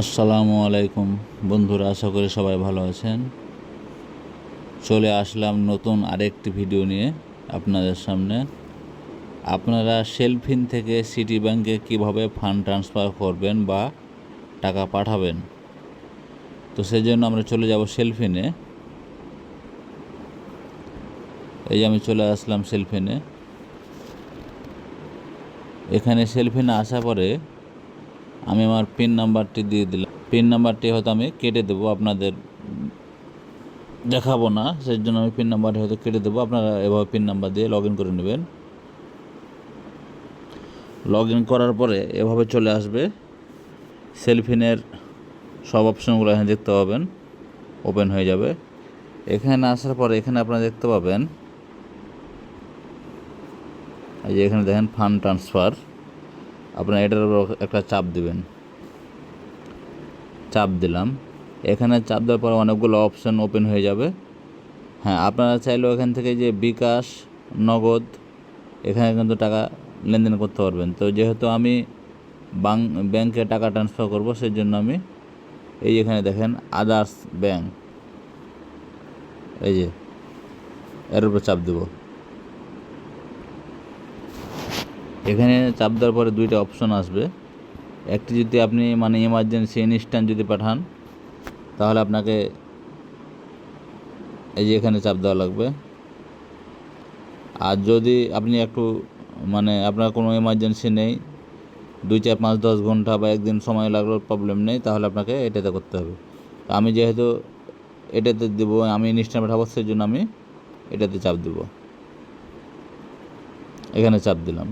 আসসালামু আলাইকুম। বন্ধুরা, আশা করি সবাই ভালো আছেন। চলে আসলাম নতুন আরেকটি ভিডিও নিয়ে আপনাদের সামনে। আপনারা সেলফিন থেকে সিটি ব্যাংকে কীভাবে ফান্ড ট্রান্সফার করবেন বা টাকা পাঠাবেন? তো সেই জন্য আমরা চলে যাব সেলফিনে এই যে আমি চলে আসলাম সেলফিনে এখানে সেলফিনে আসার পরে আমি আমার পিন নাম্বারটি দিয়ে দিলাম। পিন নাম্বারটি হয়তো আমি কেটে দেবো আপনাদের, দেখাবো না সেই জন্য আমি পিন নাম্বারটি হয়তো কেটে দেবো। আপনারা এভাবে পিন নাম্বার দিয়ে লগ ইন করে নেবেন। লগ ইন করার পরে এভাবে চলে আসবে। সেলফিনের সব অপশনগুলো এখানে দেখতে পাবেন। ওপেন হয়ে যাবে। এখানে আসার পরে এখানে আপনারা দেখতে পাবেন, এই যে এখানে দেখেন ফান্ড ট্রান্সফার আপনার এটার উপর একটা চাপ দিবেন। চাপ দিলাম। এখানে চাপ দেওয়ার পর অনেকগুলো অপশান ওপেন হয়ে যাবে। হ্যাঁ আপনারা চাইলেও এখান থেকে যে বিকাশ, নগদ, এখানে কিন্তু টাকা লেনদেন করতে পারবেন। তো যেহেতু আমি ব্যাংকে টাকা ট্রান্সফার করব সেই জন্য আমি এই এখানে দেখেন আদার্স ব্যাংক এই যে, এর উপর চাপ দেবো। এখানে চাপ দেওয়ার পরে দুইটা অপশন আসবে। একটি যদি আপনি মানে ইমার্জেন্সি ইনস্ট্যান্ট যদি পাঠান, তাহলে আপনাকে এই যে এখানে চাপ দেওয়া লাগবে। আর যদি আপনি একটু মানে আপনার কোনো ইমার্জেন্সি নেই, দুই চার পাঁচ দশ ঘণ্টা বা একদিন সময় লাগল প্রবলেম নেই, তাহলে আপনাকে এটাতে করতে হবে। আমি যেহেতু এটাতে দেবো, আমি ইনস্ট্যান্ট পাঠাবো সেই জন্য আমি এটাতে চাপ দেব। এখানে চাপ দিলাম।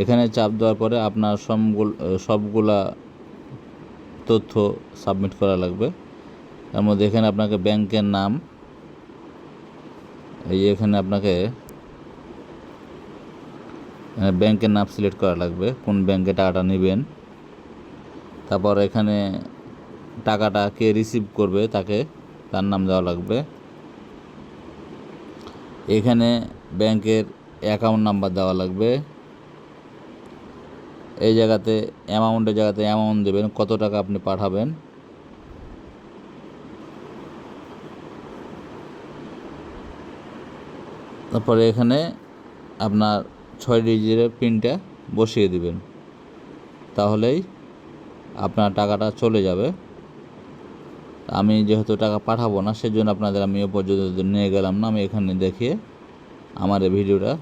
এখানে চাপ দেওয়ার পরে আপনার সবগুলো, সবগুলা তথ্য সাবমিট করা লাগবে। তার মধ্যে এখানে আপনাকে ব্যাংকের নাম, এই এখানে আপনাকে ব্যাংকের নাম সিলেক্ট করা লাগবে, কোন ব্যাংকে টাকাটা নেবেন। তারপর এখানে টাকাটা কে রিসিভ করবে তাকে, তার নাম দেওয়া লাগবে। এখানে ব্যাংকের অ্যাকাউন্ট নাম্বার দেওয়া লাগবে। এই জায়গাতে অ্যামাউন্টের জায়গাতে অ্যামাউন্ট দেবেন, কত টাকা আপনি পাঠাবেন? তারপরে এখানে আপনার ছয় ডিজিটের পিনটা বসিয়ে দিবেন। তাহলেই আপনার টাকাটা চলে যাবে। আমি যেহেতু টাকা পাঠাবো না, সেজন্য আপনাদের আমি এ পর্যন্ত নিয়ে গেলাম না। আমি এখানে দেখিয়ে আমার এই ভিডিওটা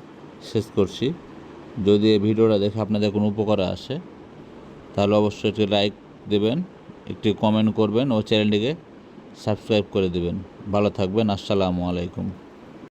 শেষ করছি। যদি এই ভিডিওটা দেখে আপনাদের কোনো উপকার আসে, তাহলে অবশ্যই একটি লাইক দেবেন, একটি কমেন্ট করবেন ও চ্যানেলটিকে সাবস্ক্রাইব করে দেবেন। ভালো থাকবেন, আসসালামু আলাইকুম।